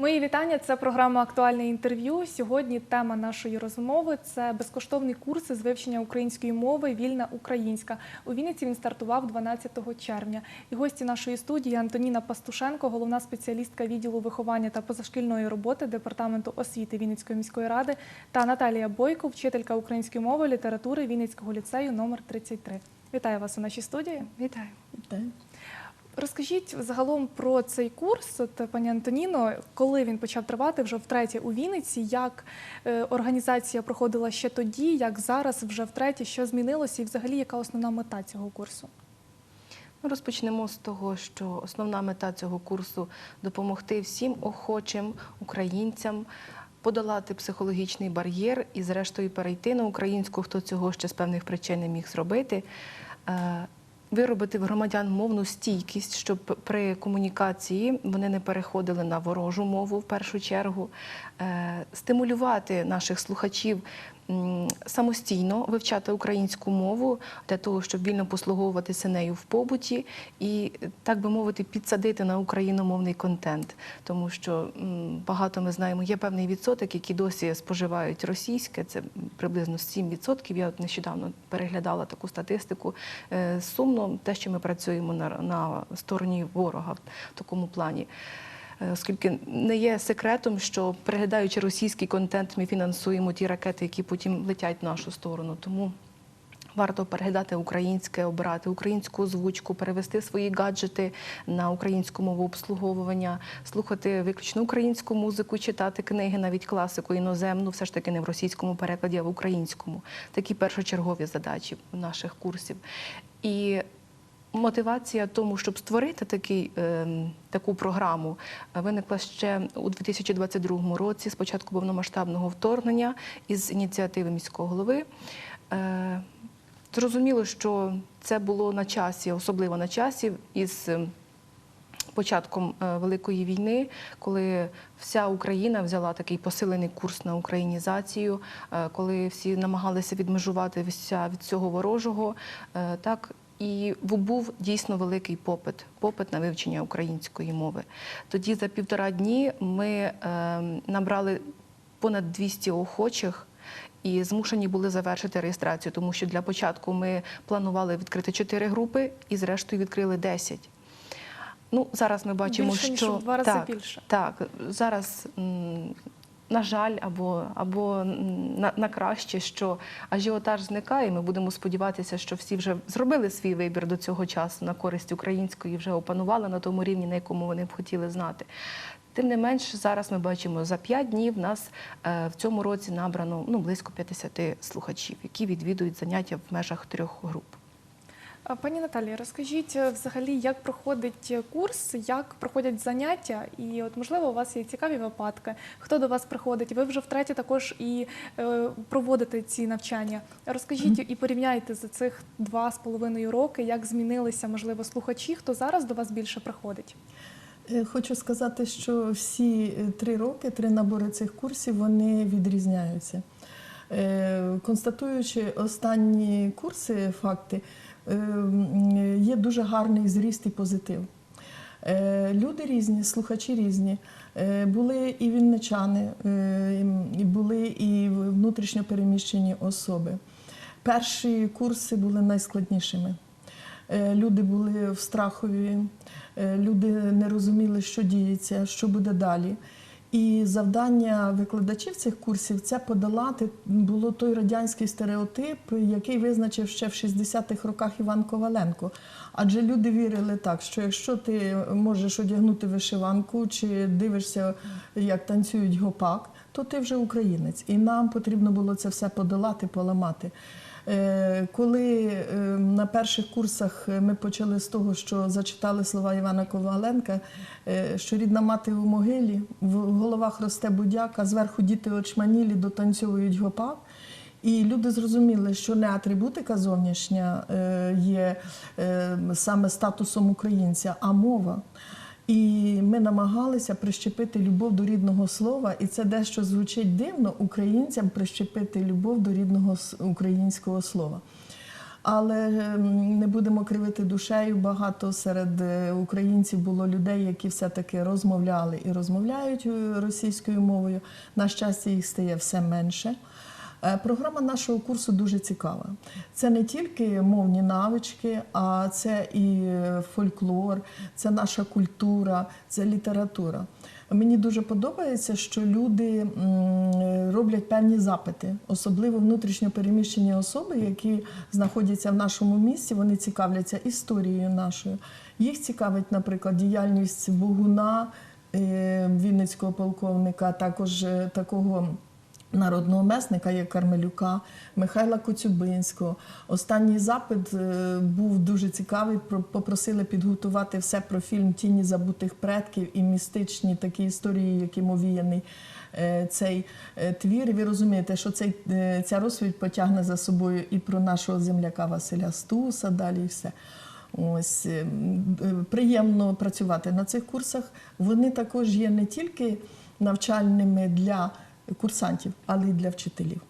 Мої вітання. Це програма Актуальне інтерв'ю. Сьогодні тема нашої розмови це безкоштовні курси з вивчення української мови Вільна українська. У Вінниці він стартував 12 червня. І гості нашої студії Антоніна Пастушенко, головна спеціалістка відділу виховання та позашкільної роботи департаменту освіти Вінницької міської ради, та Наталія Бойко, вчителька української мови, літератури Вінницького ліцею номер 33. Вітаю вас у нашій студії. Вітаю. Розкажіть загалом про цей курс, от, пані Антоніно, коли він почав тривати вже втретє у Вінниці, як е, організація проходила ще тоді, як зараз вже втретє, що змінилося, і взагалі яка основна мета цього курсу? Ми розпочнемо з того, що основна мета цього курсу допомогти всім охочим українцям подолати психологічний бар'єр і, зрештою, перейти на українську, хто цього ще з певних причин не міг зробити. Виробити в громадян мовну стійкість, щоб при комунікації вони не переходили на ворожу мову в першу чергу, Е, стимулювати наших слухачів самостійно вивчати українську мову для того, щоб вільно послуговуватися нею в побуті і, так би мовити, підсадити на україномовний контент. Тому що багато ми знаємо, є певний відсоток, які досі споживають російське, це приблизно 7%. Я нещодавно переглядала таку статистику. Е, Сумно те, що ми працюємо на, на стороні ворога в такому плані. Е, Оскільки не є секретом, що переглядаючи російський контент, ми фінансуємо ті ракети, які потім летять в нашу сторону. Тому варто переглядати українське, обирати українську озвучку, перевести свої гаджети на українську мову обслуговування, слухати виключно українську музику, читати книги, навіть класику іноземну, все ж таки не в російському перекладі, а в українському. Такі першочергові задачі наших курсів. І Мотивація тому, щоб створити такий, е, таку програму, е, виникла ще у 2022 році, з початку повномасштабного вторгнення із ініціативи міського голови. Е, зрозуміло, що це було на часі, особливо на часі, із е, початком е, Великої війни, коли вся Україна взяла такий посилений курс на українізацію, коли всі намагалися відмежуватися від цього ворожого. Так, і був дійсно великий попит, попит на вивчення української мови. Тоді за півтора дні ми е, набрали понад 200 охочих. І змушені були завершити реєстрацію, тому що для початку ми планували відкрити 4 групи і, зрештою, відкрили 10. Ну, зараз ми бачимо, Більше, ніж що в два рази так, більше. Так, зараз, на жаль, або, або на, на краще, що ажіотаж зникає. Ми будемо сподіватися, що всі вже зробили свій вибір до цього часу на користь української, вже опанували на тому рівні, на якому вони б хотіли знати. Тим не менш, зараз ми бачимо, за 5 днів нас е, в цьому році набрано ну, близько 50 слухачів, які відвідують заняття в межах трьох груп. Пані Наталія, розкажіть е, взагалі, як проходить курс, як проходять заняття, і от можливо у вас є цікаві випадки. Хто до вас приходить? Ви вже втретє також і е, проводите ці навчання. Розкажіть і порівняйте за цих два з половиною роки, як змінилися можливо слухачі, хто зараз до вас більше приходить. Е, Хочу сказати, що всі е, три роки, три набори цих курсів, вони відрізняються. Е, Констатуючи останні курси, факти, е, є дуже гарний зріст і позитив. Е, Люди різні, слухачі різні. Е, Були і вінничани, е, були і внутрішньо переміщені особи. Перші курси були найскладнішими. Е, Люди були в страхові, е, люди не розуміли, що діється, що буде далі. І завдання викладачів цих курсів це подолати було той радянський стереотип, який визначив ще в 60-х роках Іван Коваленко. Адже люди вірили так, що якщо ти можеш одягнути вишиванку чи дивишся, як танцюють гопак, то ти вже українець. І нам потрібно було це все подолати, поламати. Е, Коли е, на перших курсах ми почали з того, що зачитали слова Івана Коваленка, е, що рідна мати у могилі, в головах росте будяк, а зверху діти очманілі дотанцьовують гопак. І люди зрозуміли, що не атрибутика зовнішня е, є е, саме статусом українця, а мова. І ми намагалися прищепити любов до рідного слова, і це дещо звучить дивно українцям прищепити любов до рідного українського слова. Але ем, не будемо кривити душею. Багато серед е, українців було людей, які все-таки розмовляли і розмовляють е, російською мовою. На щастя, їх стає все менше. Е, Програма нашого курсу дуже цікава. Це не тільки мовні навички, а це і фольклор, це наша культура, це література. Мені дуже подобається, що люди роблять певні запити, особливо внутрішньо переміщені особи, які знаходяться в нашому місті, вони цікавляться історією нашою. Їх цікавить, наприклад, діяльність Богуна, е, вінницького полковника, також е, такого. Народного месника, як Кармелюка, Михайла Коцюбинського. Останній запит е, був дуже цікавий. Про- Попросили підготувати все про фільм Тіні забутих предків і містичні такі історії, яким овіяний е, цей е, твір. І ви розумієте, що цей, ця розповідь потягне за собою і про нашого земляка Василя Стуса, далі все. Ось приємно працювати на цих курсах. Вони також є не тільки навчальними для курсантів, але й для вчителів.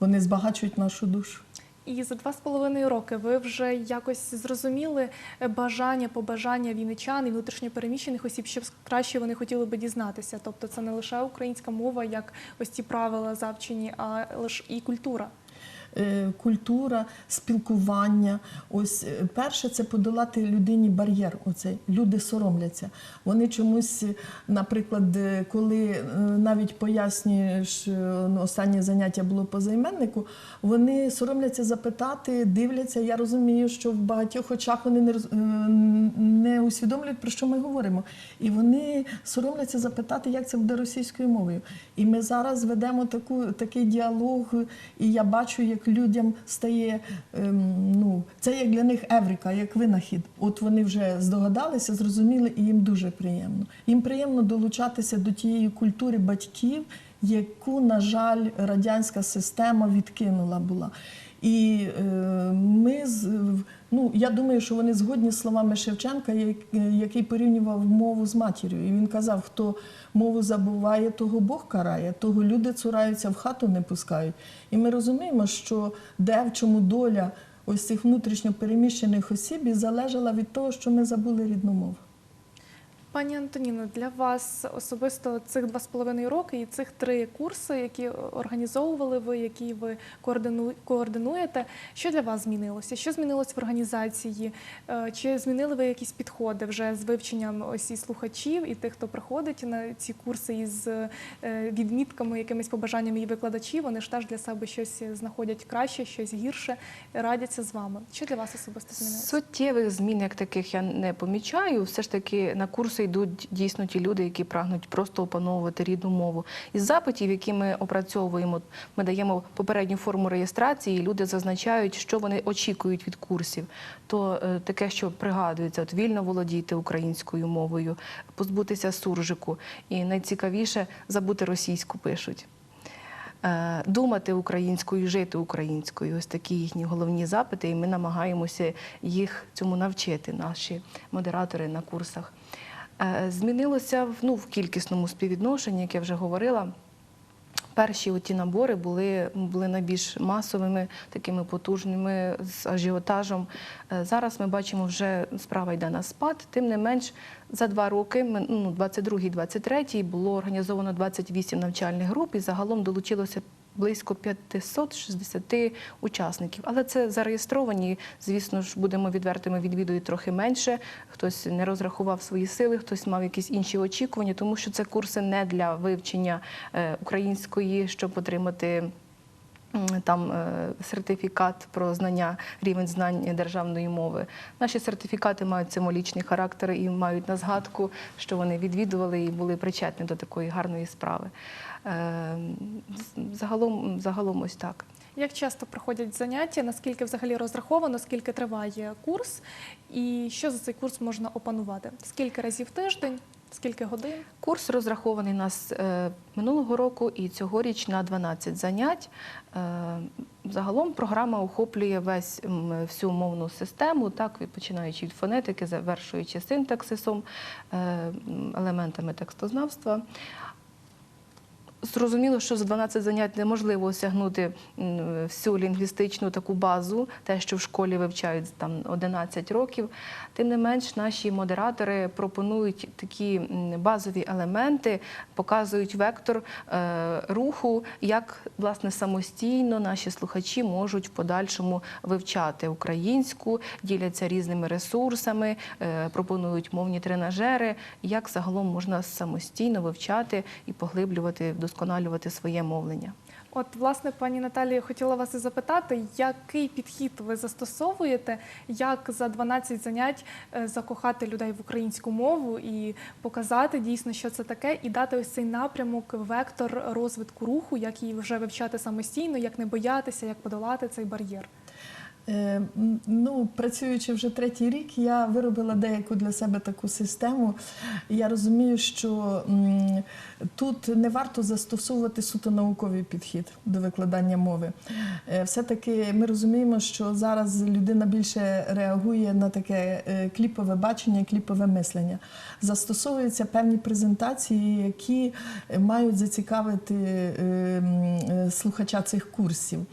Вони збагачують нашу душу. І за два з половиною роки ви вже якось зрозуміли бажання, побажання війничан і внутрішньопереміщених осіб, щоб краще вони хотіли би дізнатися. Тобто це не лише українська мова, як ось ці правила завчені, а лише і культура. Е, Культура, спілкування. Ось е, перше це подолати людині бар'єр. Оцей люди соромляться. Вони чомусь, е, наприклад, коли навіть пояснюєш, ну, останнє заняття було по займеннику, вони соромляться запитати, дивляться. Я розумію, що в багатьох очах вони не роз- не усвідомлюють, про що ми говоримо. І вони соромляться запитати, як це буде російською мовою. І ми зараз ведемо таку, такий діалог, і я бачу, як людям стає ем, ну, це як для них еврика, як винахід. От вони вже здогадалися, зрозуміли, і їм дуже приємно. Їм приємно долучатися до тієї культури батьків, яку, на жаль, радянська система відкинула була. І е, ми з ну я думаю, що вони згодні з словами Шевченка, який порівнював мову з матір'ю. І він казав, хто мову забуває, того Бог карає, того люди цураються в хату не пускають. І ми розуміємо, що де в чому доля ось цих внутрішньо переміщених осіб і залежала від того, що ми забули рідну мову. Пані Антоніно, для вас особисто цих два з половиною роки і цих три курси, які організовували ви, які ви координу- координуєте, що для вас змінилося? Що змінилось в організації? Е, Чи змінили ви якісь підходи вже з вивченням ось і слухачів, і тих, хто приходить на ці курси із е, відмітками, якимись побажаннями і викладачів? Вони ж теж для себе щось знаходять краще, щось гірше, радяться з вами. Що для вас особисто змінилося? Суттєвих змін як таких я не помічаю. Все ж таки на курси йдуть дійсно ті люди, які прагнуть просто опановувати рідну мову. Із запитів, які ми опрацьовуємо, ми даємо попередню форму реєстрації. і Люди зазначають, що вони очікують від курсів. То е, таке, що пригадується, от вільно володіти українською мовою, позбутися суржику, і найцікавіше забути російську пишуть. Е, Думати українською, жити українською ось такі їхні головні запити, і ми намагаємося їх цьому навчити, наші модератори на курсах. Е, Змінилося ну, в кількісному співвідношенні, як я вже говорила. Перші оті набори були, були найбільш масовими, такими потужними, з ажіотажем. Е, Зараз ми бачимо, вже справа йде на спад. Тим не менш, за два роки, ну, 22-23, було організовано 28 навчальних груп і загалом долучилося близько 560 учасників. Але це зареєстровані, звісно ж, будемо відвертими, відвідують трохи менше. Хтось не розрахував свої сили, хтось мав якісь інші очікування, тому що це курси не для вивчення е, української, щоб отримати. Там е, сертифікат про знання, рівень знань державної мови. Наші сертифікати мають символічний характер і мають на згадку, що вони відвідували і були причетні до такої гарної справи. Загалом, загалом ось так. Як часто проходять заняття? Наскільки взагалі розраховано, скільки триває курс, і що за цей курс можна опанувати? Скільки разів в тиждень, скільки годин? Курс розрахований у нас е, минулого року і цьогоріч на 12 занять. Е, Загалом програма охоплює весь всю мовну систему, так починаючи від фонетики, завершуючи синтаксисом, е, елементами текстознавства. Зрозуміло, що за 12 занять неможливо осягнути всю лінгвістичну таку базу, те, що в школі вивчають там 11 років. Тим не менш, наші модератори пропонують такі базові елементи, показують вектор е, руху, як власне самостійно наші слухачі можуть в подальшому вивчати українську, діляться різними ресурсами, е, пропонують мовні тренажери, як загалом можна самостійно вивчати і поглиблювати, вдосконалювати своє мовлення. От, власне, пані Наталія, хотіла вас і запитати, який підхід ви застосовуєте, як за 12 занять е, закохати людей в українську мову і показати дійсно, що це таке, і дати ось цей напрямок, вектор розвитку руху, як її вже вивчати самостійно, як не боятися, як подолати цей бар'єр. Е, Ну, працюючи вже третій рік, я виробила деяку для себе таку систему. Я розумію, що тут не варто застосовувати суто науковий підхід до викладання мови. Е, Все-таки ми розуміємо, що зараз людина більше реагує на таке е, кліпове бачення, кліпове мислення. Застосовуються певні презентації, які мають зацікавити слухача цих курсів.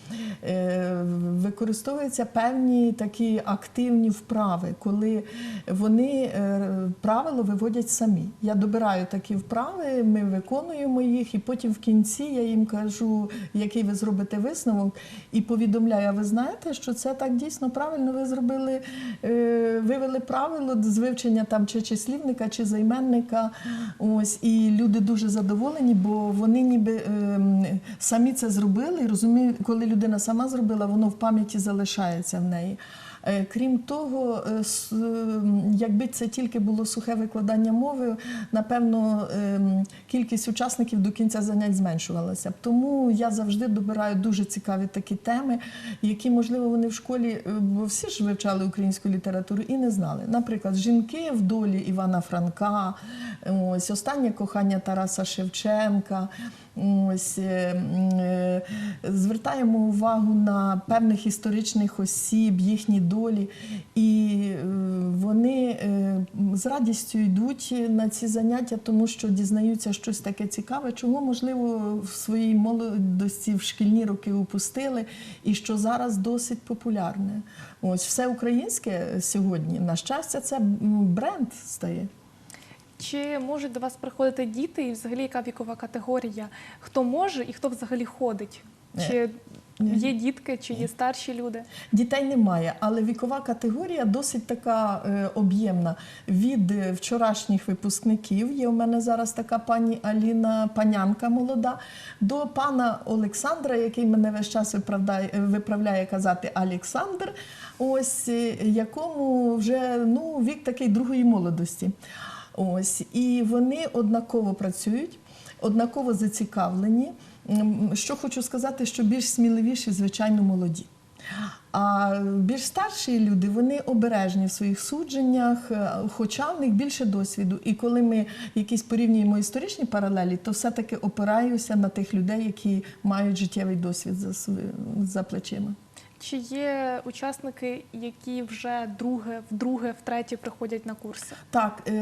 Е, Використовуються певні такі активні вправи, коли вони е, правило виводять самі. Я добираю такі вправи, ми виконуємо їх, і потім в кінці я їм кажу, який ви зробите висновок, і повідомляю, а ви знаєте, що це так дійсно правильно. Ви зробили, е, вивели правило з вивчення там чи числівника, чи займенника. Ось і люди дуже задоволені, бо вони ніби ем, самі це зробили. І коли людина сама зробила, воно в пам'яті залишається в неї. Е, Крім того, е, якби це тільки було сухе викладання мови, напевно, ем, кількість учасників до кінця занять зменшувалася. б. Тому я завжди добираю дуже цікаві такі теми, які, можливо, вони в школі, е, бо всі ж вивчали українську літературу і не знали. Наприклад, жінки в долі Івана Франка, ось останнє кохання Тараса Шевченка. Ось звертаємо увагу на певних історичних осіб, їхні долі, і е, вони е, з радістю йдуть на ці заняття, тому що дізнаються щось таке цікаве, чого можливо в своїй молодості в шкільні роки упустили, і що зараз досить популярне. Ось все українське сьогодні, на щастя, це бренд стає. Чи можуть до вас приходити діти, і взагалі яка вікова категорія? Хто може і хто взагалі ходить? Чи Ні. Є дітки, чи є старші люди? Дітей немає, але вікова категорія досить така е, об'ємна. Від е, вчорашніх випускників є у мене зараз така пані Аліна Панянка молода, до пана Олександра, який мене весь час виправдає, е, виправляє казати Олександр, ось е, якому вже ну, вік такий другої молодості. Ось і вони однаково працюють, однаково зацікавлені. Що хочу сказати, що більш сміливіші, звичайно, молоді. А більш старші люди вони обережні в своїх судженнях, е, хоча в них більше досвіду. І коли ми якісь порівнюємо історичні паралелі, то все-таки опираюся на тих людей, які мають життєвий досвід за, за плечима. Чи є учасники, які вже друге, вдруге, втретє приходять на курси? Так, е,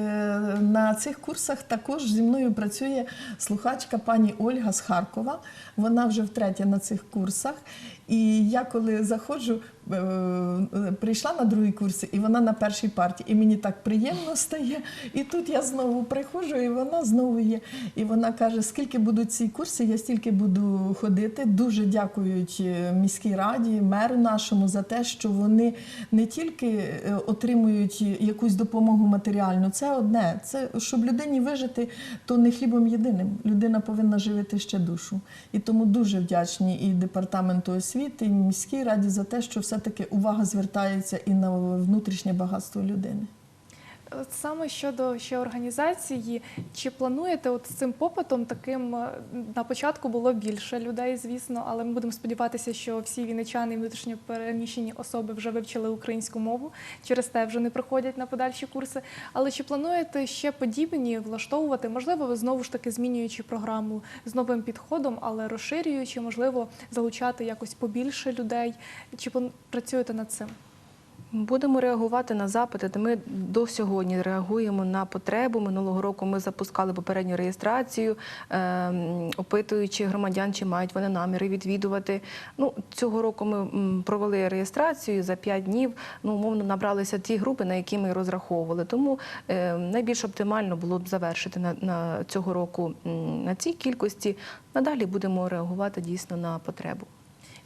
на цих курсах також зі мною працює слухачка пані Ольга з Харкова. Вона вже втретє на цих курсах. І я коли заходжу, е, прийшла на другий курс, і вона на першій парті. І мені так приємно стає. І тут я знову приходжу, і вона знову є. І вона каже: скільки будуть ці курси, я стільки буду ходити. Дуже дякують е, міській раді, меру нашому за те, що вони не тільки е, отримують якусь допомогу матеріальну, це одне. Це щоб людині вижити, то не хлібом єдиним. Людина повинна живити ще душу. І тому дуже вдячні і департаменту освіти, і міській раді за те, що все-таки увага звертається і на внутрішнє багатство людини. От Саме щодо ще організації, чи плануєте от з цим попитом таким е, на початку було більше людей, звісно, але ми будемо сподіватися, що всі вінничани і внутрішньо переміщені особи вже вивчили українську мову, через те вже не приходять на подальші курси. Але чи плануєте ще подібні влаштовувати, можливо, ви знову ж таки змінюючи програму з новим підходом, але розширюючи, можливо, залучати якось побільше людей? Чи працюєте над цим? Будемо реагувати на запити. Ми до сьогодні реагуємо на потребу. Минулого року ми запускали попередню реєстрацію, ем, опитуючи громадян, чи мають вони наміри відвідувати. Ну цього року ми провели реєстрацію за 5 днів. Ну умовно набралися ті групи, на які ми розраховували. Тому е, найбільш оптимально було б завершити на, на цього року на цій кількості. Надалі будемо реагувати дійсно на потребу.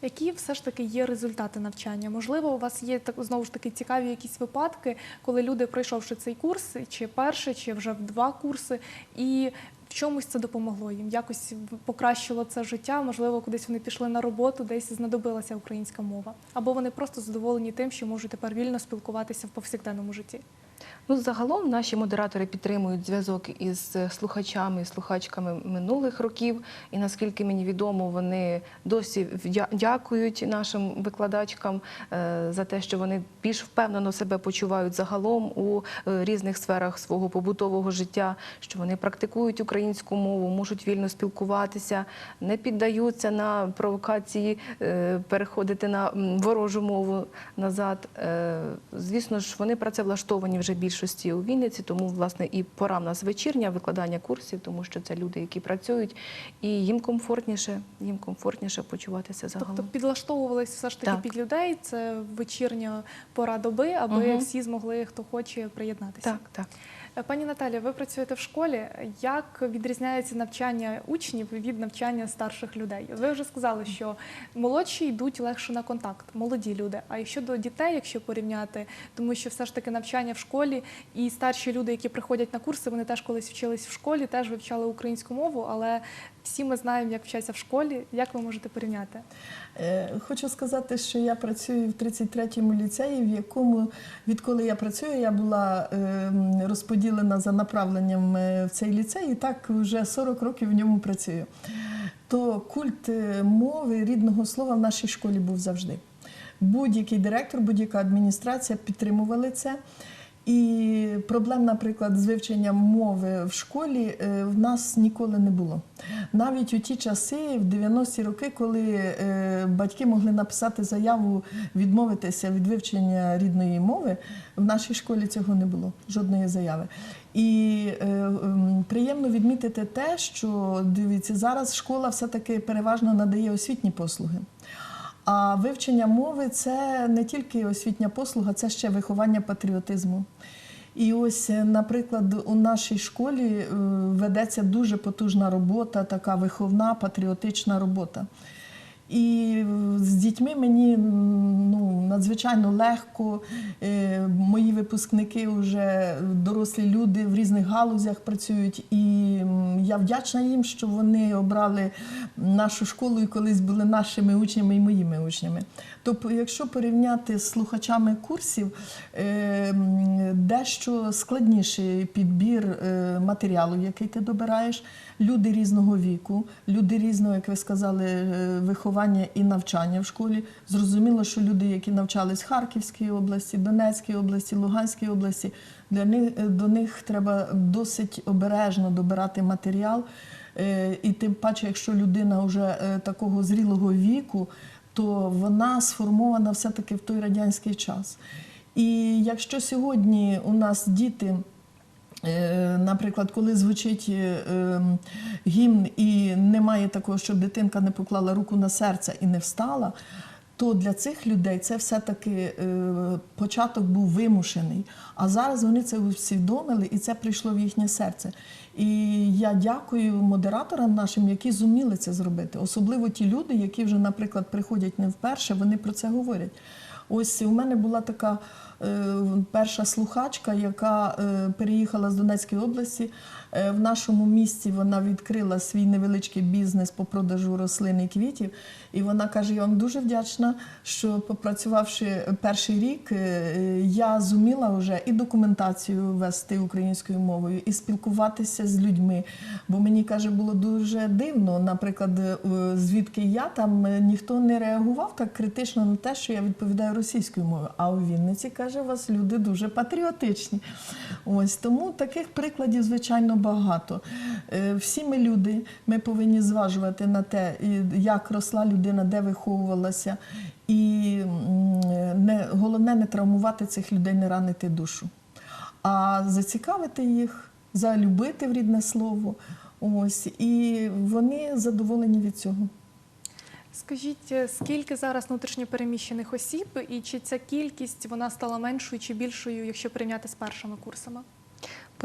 Які все ж таки є результати навчання? Можливо, у вас є так знову ж таки цікаві якісь випадки, коли люди, пройшовши цей курс, чи перший, чи вже в два курси, і в чомусь це допомогло їм, якось покращило це життя. Можливо, кудись вони пішли на роботу, десь знадобилася українська мова, або вони просто задоволені тим, що можуть тепер вільно спілкуватися в повсякденному житті. Ну, загалом наші модератори підтримують зв'язок із слухачами і слухачками минулих років. І наскільки мені відомо, вони досі дякують нашим викладачкам е, за те, що вони більш впевнено себе почувають загалом у е, різних сферах свого побутового життя, що вони практикують українську мову, можуть вільно спілкуватися, не піддаються на провокації е, переходити на ворожу мову назад. Звісно ж, вони працевлаштовані вже більшості у Вінниці, тому власне і пора в нас вечірня викладання курсів, тому що це люди, які працюють, і їм комфортніше, їм комфортніше почуватися загалом. Тобто підлаштовувалися все ж таки Так. під людей. Це вечірня пора доби, аби угу. всі змогли, хто хоче, приєднатися. Так, так. Е, Пані Наталі, ви працюєте в школі. Як відрізняється навчання учнів від навчання старших людей? Ви вже сказали, що молодші йдуть легше на контакт, молоді люди. А і щодо дітей, якщо порівняти, тому що все ж таки навчання в школі і старші люди, які приходять на курси, вони теж колись вчились в школі, теж вивчали українську мову, але всі ми знаємо, як вчаться в школі. Як ви можете порівняти? Е, Хочу сказати, що я працюю в 33-му ліцеї, в якому, відколи я працюю, я була ем, розподілена за направленням е, в цей ліцей, і так вже 40 років в ньому працюю. То культ е, мови рідного слова в нашій школі був завжди. Будь-який директор, будь-яка адміністрація підтримували це. І проблем, наприклад, з вивченням мови в школі е, в нас ніколи не було. Навіть у ті часи, в 90-ті роки, коли е, батьки могли написати заяву відмовитися від вивчення рідної мови, в нашій школі цього не було, жодної заяви. І е, ем, приємно відмітити те, що дивіться, зараз школа все-таки переважно надає освітні послуги. А вивчення мови це не тільки освітня послуга, це ще виховання патріотизму. І ось, е, наприклад, у нашій школі е, ведеться дуже потужна робота, така виховна патріотична робота. І з дітьми мені ну, надзвичайно легко. Е, Мої випускники вже дорослі люди в різних галузях працюють, і я вдячна їм, що вони обрали нашу школу і колись були нашими учнями і моїми учнями. Тобто, якщо порівняти з слухачами курсів, е, дещо складніший підбір е, матеріалу, який ти добираєш, люди різного віку, люди різного, як ви сказали, е, виховання і навчання в школі. Зрозуміло, що люди, які навчались в Харківській області, Донецькій області, Луганській області, для них е, до них треба досить обережно добирати матеріал. Е, І тим паче, якщо людина вже такого зрілого віку, то вона сформована все-таки в той радянський час. І якщо сьогодні у нас діти. Е, Наприклад, коли звучить е, ем, гімн і немає такого, щоб дитинка не поклала руку на серце і не встала, то для цих людей це все-таки е, початок був вимушений. А зараз вони це усвідомили і це прийшло в їхнє серце. І я дякую модераторам нашим, які зуміли це зробити. Особливо ті люди, які вже, наприклад, приходять не вперше, вони про це говорять. Ось у мене була така перша слухачка, яка е, переїхала з Донецької області. Е, в нашому місті вона відкрила свій невеличкий бізнес по продажу рослин і квітів. І вона каже: Я вам дуже вдячна, що попрацювавши перший рік, е, я зуміла вже і документацію вести українською мовою, і спілкуватися з людьми. Бо мені каже, було дуже дивно, наприклад, е, звідки я там е, ніхто не реагував так критично на те, що я відповідаю російською мовою. А у Вінниці каже, у вас люди дуже патріотичні. Ось тому таких прикладів, звичайно, багато. Е, Всі ми люди, ми повинні зважувати на те, як росла людина, де виховувалася. І не головне не травмувати цих людей, не ранити душу, а зацікавити їх, залюбити в рідне слово. Ось, і вони задоволені від цього. Скажіть, е, скільки зараз внутрішньопереміщених осіб, і чи ця кількість вона стала меншою чи більшою, якщо прийняти з першими курсами?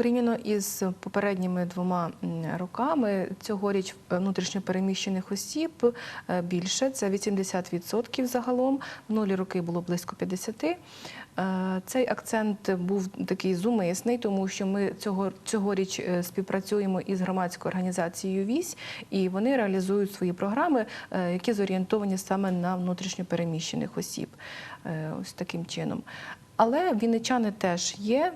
Порівняно із попередніми двома роками, цьогоріч е, внутрішньопереміщених осіб е, більше, це 80% загалом. Минулі роки було близько 50%. Е, Цей акцент був такий зумисний, тому що ми цього, цьогоріч співпрацюємо із громадською організацією ВІСь, і вони реалізують свої програми, які зорієнтовані саме на внутрішньопереміщених осіб. Ось таким чином. Але вінничани теж є.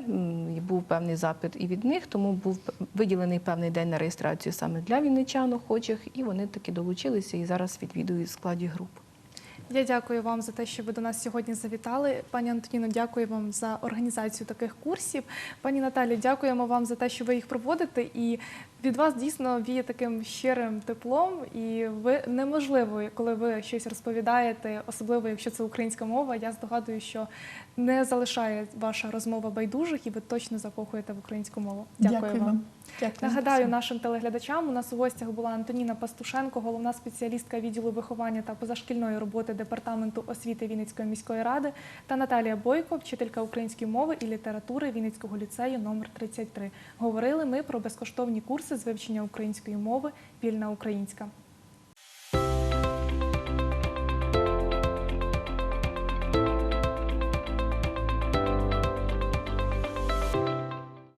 Був певний запит і від них, тому був виділений певний день на реєстрацію саме для вінничан охочих, і вони таки долучилися і зараз відвідують складі груп. Я дякую вам за те, що ви до нас сьогодні завітали. Пані Антоніно, дякую вам за організацію таких курсів. Пані Наталі, дякуємо вам за те, що ви їх проводите. І від вас дійсно віє таким щирим теплом. І ви неможливо, коли ви щось розповідаєте, особливо якщо це українська мова. Я здогадую, що не залишає ваша розмова байдужих, і ви точно закохуєте в українську мову. Дякую, вам. Дякую. Нагадаю нашим телеглядачам, у нас у гостях була Антоніна Пастушенко, головна спеціалістка відділу виховання та позашкільної роботи департаменту освіти Вінницької міської ради, та Наталія Бойко, вчителька української мови і літератури Вінницького ліцею номер 33. Говорили ми про безкоштовні курси з вивчення української мови Вільна українська.